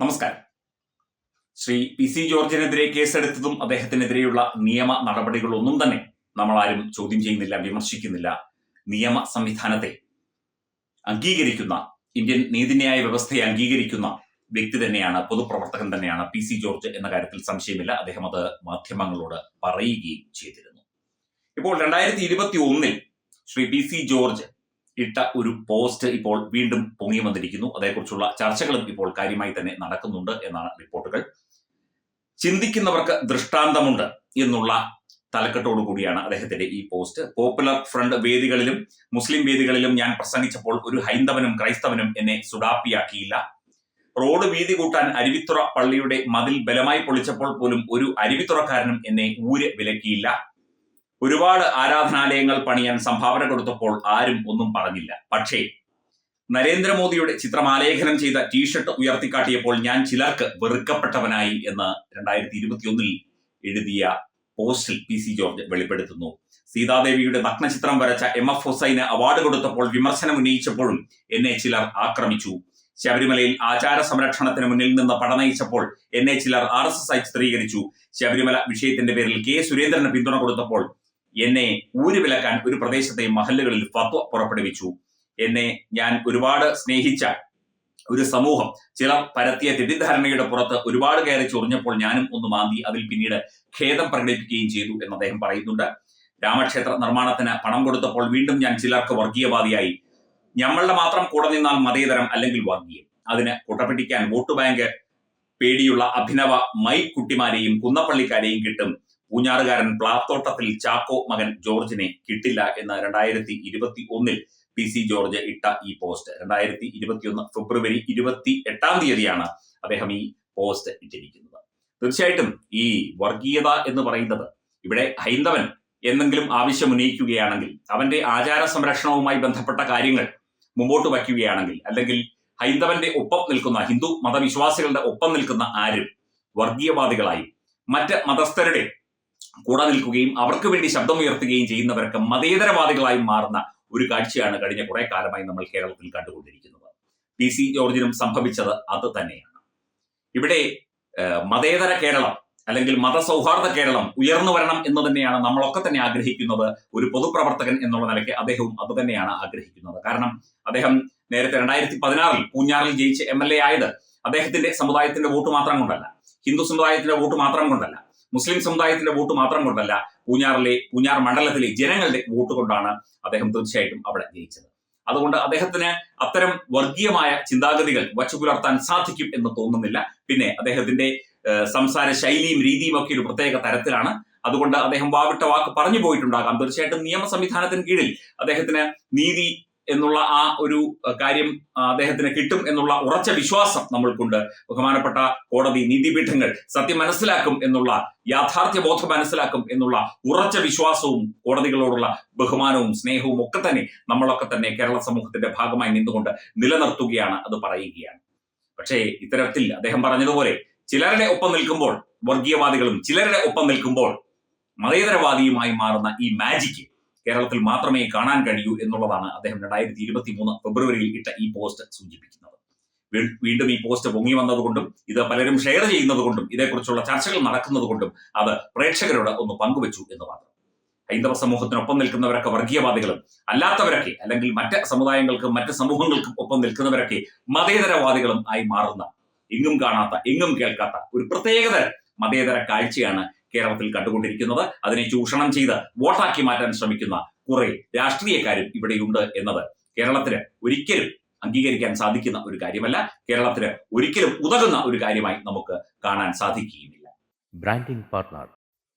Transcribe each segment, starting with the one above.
നമസ്കാരം. Shri P C ജോർജിനെതിരെ കേസെടുത്തതും അദ്ദേഹത്തിനെതിരെയുള്ള നിയമ നടപടികളൊന്നും തന്നെ നമ്മൾ ആരും ചോദ്യം ചെയ്യുന്നില്ല വിമർശിക്കുന്നില്ല. നിയമ സംവിധാനത്തെ അംഗീകരിക്കുന്ന ഇന്ത്യൻ നീതിന്യായ വ്യവസ്ഥയെ അംഗീകരിക്കുന്ന വ്യക്തി തന്നെയാണ് പൊതുപ്രവർത്തകൻ തന്നെയാണ് പി സി ജോർജ് എന്ന കാര്യത്തിൽ സംശയമില്ല. അദ്ദേഹം അത് മാധ്യമങ്ങളോട് പറയുകയും ചെയ്തിരുന്നു. ഇപ്പോൾ രണ്ടായിരത്തി ഇരുപത്തി ഒന്നിൽ ശ്രീ പി സി ജോർജ് ഇട്ട ഒരു പോസ്റ്റ് ഇപ്പോൾ വീണ്ടും പൊങ്ങി വന്നിരിക്കുന്നു. അതേക്കുറിച്ചുള്ള ചർച്ചകളും ഇപ്പോൾ കാര്യമായി തന്നെ നടക്കുന്നുണ്ട് എന്നാണ് റിപ്പോർട്ടുകൾ. ചിന്തിക്കുന്നവർക്ക് ദൃഷ്ടാന്തമുണ്ട് എന്നുള്ള തലക്കെട്ടോടു കൂടിയാണ് അദ്ദേഹത്തിന്റെ ഈ പോസ്റ്റ്. പോപ്പുലർ ഫ്രണ്ട് വേദികളിലും മുസ്ലിം വേദികളിലും ഞാൻ പ്രസംഗിച്ചപ്പോൾ ഒരു ഹൈന്ദവനും ക്രൈസ്തവനും എന്നെ സുഡാപ്പിയാക്കിയില്ല. റോഡ് വീതി കൂട്ടാൻ അരുവിത്തുറ പള്ളിയുടെ മതിൽ ബലമായി പൊളിച്ചപ്പോൾ പോലും ഒരു അരുവിത്തുറക്കാരനും എന്നെ ഊര് വിലക്കിയില്ല. ഒരുപാട് ആരാധനാലയങ്ങൾ പണിയാൻ സംഭാവന കൊടുത്തപ്പോൾ ആരും ഒന്നും പറഞ്ഞില്ല. പക്ഷേ നരേന്ദ്രമോദിയുടെ ചിത്രമാലേഖനം ചെയ്ത ടീഷർട്ട് ഉയർത്തിക്കാട്ടിയപ്പോൾ ഞാൻ ചിലർക്ക് വെറുക്കപ്പെട്ടവനായി എന്ന് രണ്ടായിരത്തി ഇരുപത്തിയൊന്നിൽ എഴുതിയ പോസ്റ്റിൽ പി സി ജോർജ് വെളിപ്പെടുത്തുന്നു. സീതാദേവിയുടെ നഗ്നചിത്രം വരച്ച എം എഫ് ഹുസൈന് അവാർഡ് കൊടുത്തപ്പോൾ വിമർശനം ഉന്നയിച്ചപ്പോഴും എന്നെ ചിലർ ആക്രമിച്ചു. ശബരിമലയിൽ ആചാര സംരക്ഷണത്തിന് മുന്നിൽ നിന്ന് പടനയിച്ചപ്പോൾ എന്നെ ചിലർ ആർ എസ് എസ് ആയി ചിത്രീകരിച്ചു. ശബരിമല വിഷയത്തിന്റെ പേരിൽ കെ സുരേന്ദ്രന് പിന്തുണ കൊടുത്തപ്പോൾ എന്നെ ഊരുവിലക്കാൻ ഒരു പ്രദേശത്തെ മഹല്ലുകളിൽ ഫത്വ പുറപ്പെടുവിച്ചു. എന്നെ ഞാൻ ഒരുപാട് സ്നേഹിച്ച ഒരു സമൂഹം ചിലർ പരത്തിയ തെറ്റിദ്ധാരണയുടെ പുറത്ത് ഒരുപാട് കയറി ചൊറിഞ്ഞപ്പോൾ ഞാനും ഒന്ന് മാന്തി അതിൽ പിന്നീട് ഖേദം പ്രകടിപ്പിക്കുകയും ചെയ്തു എന്ന് അദ്ദേഹം പറയുന്നുണ്ട്. രാമക്ഷേത്ര നിർമ്മാണത്തിന് പണം കൊടുത്തപ്പോൾ വീണ്ടും ഞാൻ ചിലർക്ക് വർഗീയവാദിയായി. ഞമ്മളുടെ മാത്രം കൂടെ നിന്നാൽ മതേതരം അല്ലെങ്കിൽ വർഗീയം. അതിന് കുട്ടപ്പിടിക്കാൻ വോട്ട് ബാങ്ക് പേടിയുള്ള അഭിനവ മൈ കുട്ടിമാരെയും കുന്നപ്പള്ളിക്കാരെയും കിട്ടും. പൂഞ്ഞാറുകാരൻ പ്ലാത്തോട്ടത്തിൽ ചാക്കോ മകൻ ജോർജിനെ കിട്ടില്ല എന്ന് രണ്ടായിരത്തി ഇരുപത്തി ഒന്നിൽ പി സി ജോർജ് ഇട്ട ഈ പോസ്റ്റ്. രണ്ടായിരത്തി ഇരുപത്തിയൊന്ന് ഫെബ്രുവരി ഇരുപത്തി എട്ടാം തീയതിയാണ് അദ്ദേഹം ഈ പോസ്റ്റ് ഇട്ടിരിക്കുന്നത്. തീർച്ചയായിട്ടും ഈ വർഗീയത എന്ന് പറയുന്നത് ഇവിടെ ഹൈന്ദവൻ എന്തെങ്കിലും ആവശ്യം ഉന്നയിക്കുകയാണെങ്കിൽ അവന്റെ ആചാര സംരക്ഷണവുമായി ബന്ധപ്പെട്ട കാര്യങ്ങൾ മുമ്പോട്ട് വയ്ക്കുകയാണെങ്കിൽ അല്ലെങ്കിൽ ഹൈന്ദവന്റെ ഒപ്പം നിൽക്കുന്ന ഹിന്ദു മതവിശ്വാസികളുടെ ഒപ്പം നിൽക്കുന്ന ആരും വർഗീയവാദികളായി മറ്റ് മതസ്ഥരുടെ കൂടെ നിൽക്കുകയും അവർക്ക് വേണ്ടി ശബ്ദമുയർത്തുകയും ചെയ്യുന്നവർക്ക് മതേതരവാദികളായി മാറുന്ന ഒരു കാഴ്ചയാണ് കഴിഞ്ഞ കുറെ കാലമായി നമ്മൾ കേരളത്തിൽ കണ്ടുകൊണ്ടിരിക്കുന്നത്. പി സി ജോർജിനും സംഭവിച്ചത് അത് തന്നെയാണ്. ഇവിടെ മതേതര കേരളം അല്ലെങ്കിൽ മതസൗഹാർദ്ദ കേരളം ഉയർന്നു വരണം എന്ന് തന്നെയാണ് നമ്മളൊക്കെ തന്നെ ആഗ്രഹിക്കുന്നത്. ഒരു പൊതുപ്രവർത്തകൻ എന്നുള്ള നിലയ്ക്ക് അദ്ദേഹവും അത് തന്നെയാണ് ആഗ്രഹിക്കുന്നത്. കാരണം അദ്ദേഹം നേരത്തെ രണ്ടായിരത്തി പതിനാറിൽ പൂഞ്ഞാറിൽ ജയിച്ച് എം എൽ എ ആയത് അദ്ദേഹത്തിന്റെ സമുദായത്തിന്റെ വോട്ട് മാത്രം കൊണ്ടല്ല ഹിന്ദു സമുദായത്തിന്റെ വോട്ട് മാത്രം കൊണ്ടല്ല മുസ്ലിം സമുദായത്തിന്റെ വോട്ട് മാത്രം കൊണ്ടല്ല പൂഞ്ഞാറിലെ പൂഞ്ഞാർ മണ്ഡലത്തിലെ ജനങ്ങളുടെ വോട്ട് കൊണ്ടാണ് അദ്ദേഹം തീർച്ചയായിട്ടും അവിടെ ജയിച്ചത്. അതുകൊണ്ട് അദ്ദേഹത്തിന് അത്തരം വർഗീയമായ ചിന്താഗതികൾ വച്ചു പുലർത്താൻ സാധിക്കും എന്ന് തോന്നുന്നില്ല. പിന്നെ അദ്ദേഹത്തിന്റെ സംസാര ശൈലിയും രീതിയും ഒക്കെ ഒരു പ്രത്യേക തരത്തിലാണ്. അതുകൊണ്ട് അദ്ദേഹം വാവിട്ട വാക്ക് പറഞ്ഞു പോയിട്ടുണ്ടാകാം. തീർച്ചയായിട്ടും നിയമ സംവിധാനത്തിന് കീഴിൽ അദ്ദേഹത്തിന് നീതി എന്നുള്ള ആ ഒരു കാര്യം അദ്ദേഹത്തിന് കിട്ടും എന്നുള്ള ഉറച്ച വിശ്വാസം നമ്മൾക്കുണ്ട്. ബഹുമാനപ്പെട്ട കോടതി നീതിപീഠങ്ങൾ സത്യം മനസ്സിലാക്കും എന്നുള്ള യാഥാർത്ഥ്യ ബോധം മനസ്സിലാക്കും എന്നുള്ള ഉറച്ച വിശ്വാസവും കോടതികളോടുള്ള ബഹുമാനവും സ്നേഹവും ഒക്കെ തന്നെ നമ്മളൊക്കെ തന്നെ കേരള സമൂഹത്തിന്റെ ഭാഗമായി നിന്നുകൊണ്ട് നിലനിർത്തുകയാണ് അത് പറയുകയാണ്. പക്ഷേ ഇത്തരത്തിൽ അദ്ദേഹം പറഞ്ഞതുപോലെ ചിലരുടെ ഒപ്പം നിൽക്കുമ്പോൾ വർഗീയവാദികളും ചിലരുടെ ഒപ്പം നിൽക്കുമ്പോൾ മതേതരവാദിയുമായി മാറുന്ന ഈ മാജിക്ക് കേരളത്തിൽ മാത്രമേ കാണാൻ കഴിയൂ എന്നുള്ളതാണ് അദ്ദേഹം രണ്ടായിരത്തി ഇരുപത്തി മൂന്ന് ഫെബ്രുവരിയിൽ ഇട്ട ഈ പോസ്റ്റ് സൂചിപ്പിക്കുന്നത്. വീണ്ടും ഈ പോസ്റ്റ് പൊങ്ങി വന്നതുകൊണ്ടും ഇത് പലരും ഷെയർ ചെയ്യുന്നതുകൊണ്ടും ഇതേക്കുറിച്ചുള്ള ചർച്ചകൾ നടക്കുന്നത് കൊണ്ടും അത് പ്രേക്ഷകരോട് ഒന്ന് പങ്കുവച്ചു എന്ന് മാത്രം. ഹൈന്ദവ സമൂഹത്തിനൊപ്പം നിൽക്കുന്നവരൊക്കെ വർഗീയവാദികളും അല്ലാത്തവരൊക്കെ അല്ലെങ്കിൽ മറ്റ് സമുദായങ്ങൾക്കും മറ്റ് സമൂഹങ്ങൾക്കും ഒപ്പം നിൽക്കുന്നവരൊക്കെ മതേതരവാദികളും ആയി മാറുന്ന എങ്ങും കാണാത്ത എങ്ങും കേൾക്കാത്ത ഒരു പ്രത്യേകത മതേതര കാഴ്ചയാണ് കേരളത്തിൽ കണ്ടുകൊണ്ടിരിക്കുന്നത്. അതിനെ ചൂഷണം ചെയ്ത് വോട്ടാക്കി മാറ്റാൻ ശ്രമിക്കുന്ന കുറെ രാഷ്ട്രീയക്കാരും ഇവിടെയുണ്ട് എന്നത് കേരളത്തിന് ഒരിക്കലും അംഗീകരിക്കാൻ സാധിക്കുന്ന ഒരു കാര്യമല്ല. കേരളത്തിന് ഒരിക്കലും ഉതകുന്ന ഒരു കാര്യമായി നമുക്ക് കാണാൻ സാധിക്കുകയുമില്ല. Branding partner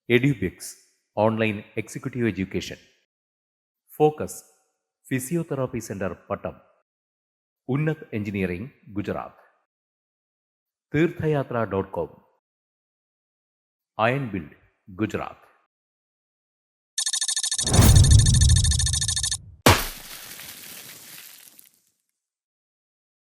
Edubix online executive education focus physiotherapy centre Pattom Unnath engineering Gujarat Theerthayatra dot com ion build Gujarat.